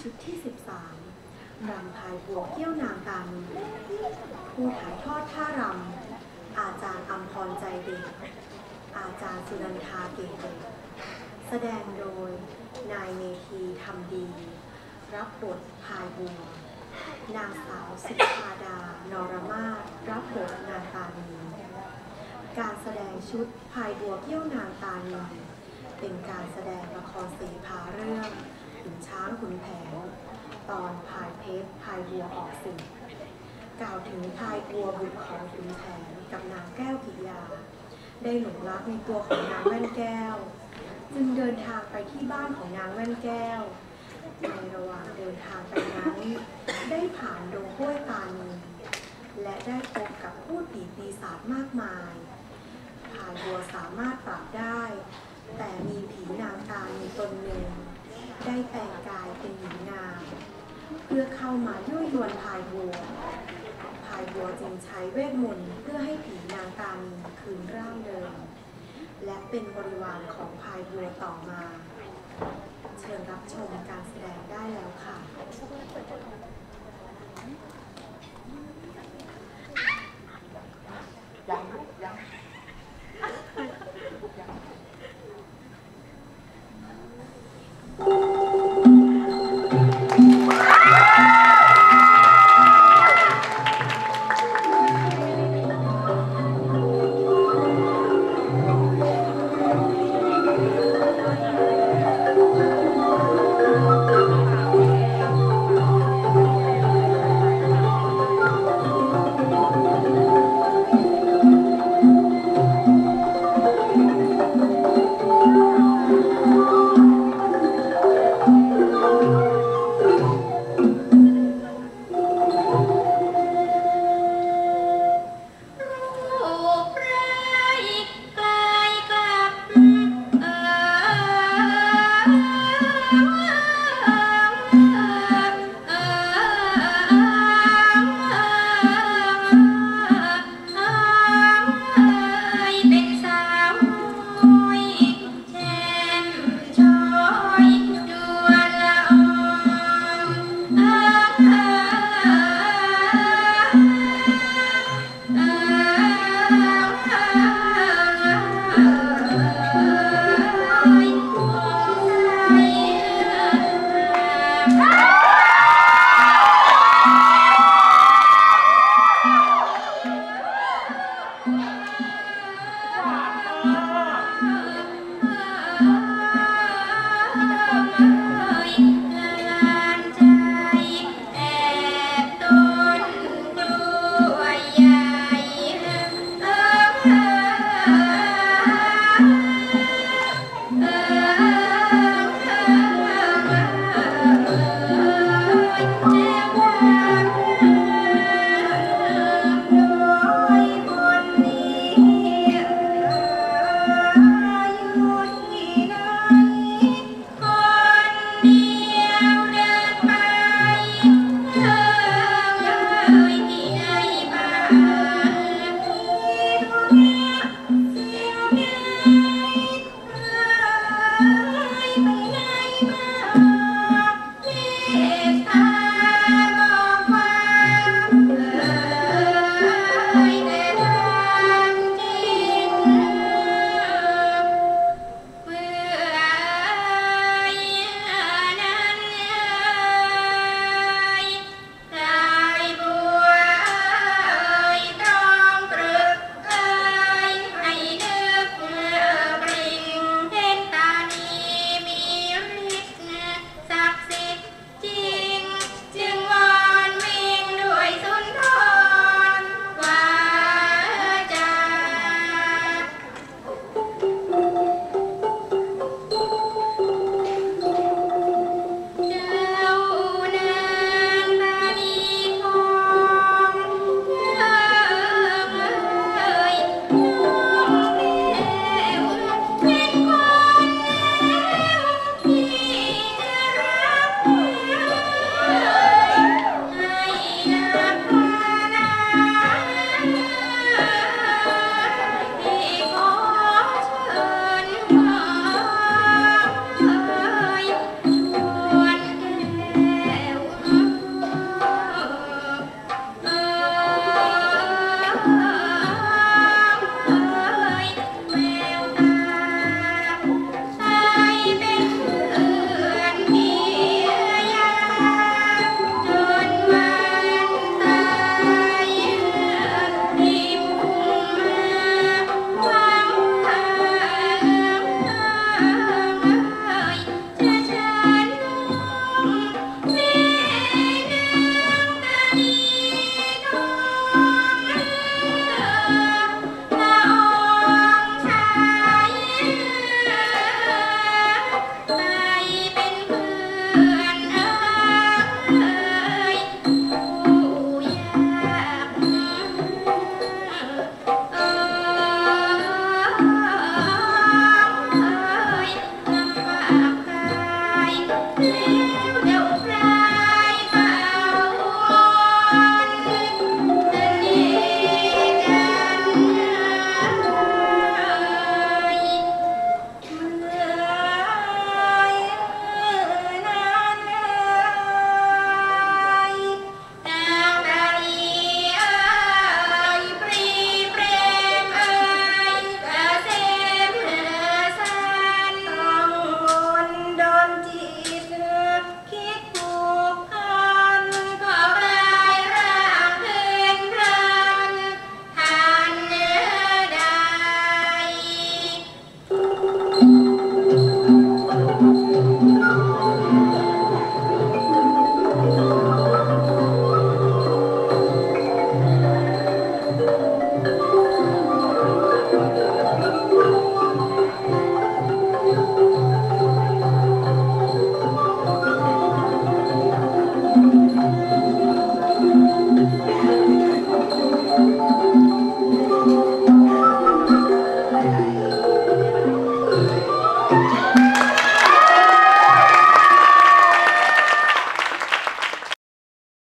ชุดที่ 13 รำพายบัวเกี้ยวนางตานีผู้ถ่ายทอดท่ารำ อาจารย์อัมพรใจเด็ก อาจารย์สุนันทาเกตเดชแสดงโดย นายเมธีทำดี รับบทพายบัว นางสาวสุภาดา นรมาศรับบทนางตานีการแสดงชุดพายบัวเกี้ยวนางตานีเป็นการแสดงละครสีพาเรื่อง ขุนแผนตอนพายเพชรพายบัวออกสื่อกล่าวถึงพายบัวบุตรของขุนแผนกับนางแก้วกิยา ได้หลงรักในตัวของนางแว่นแก้ว จึงเดินทางไปที่บ้านของนางแว่นแก้ว ในระหว่างเดินทางไปนั้นได้ผ่านดงห้วยตานีและได้พบกับพูดผีปีศาจมากมายพายบัวสามารถปรับได้ แต่มีผีนางตานีตนหนึ่ง ได้แต่งกายเป็นหญิงงาม เพื่อเข้ามายั่วยวนพายบัวพายบัวจึงใช้เวทมนต์เพื่อให้ผีนางตานีคืนร่างเดิม และเป็นบริวารของพายบัวต่อมา เชิญรับชมการแสดงได้แล้วค่ะ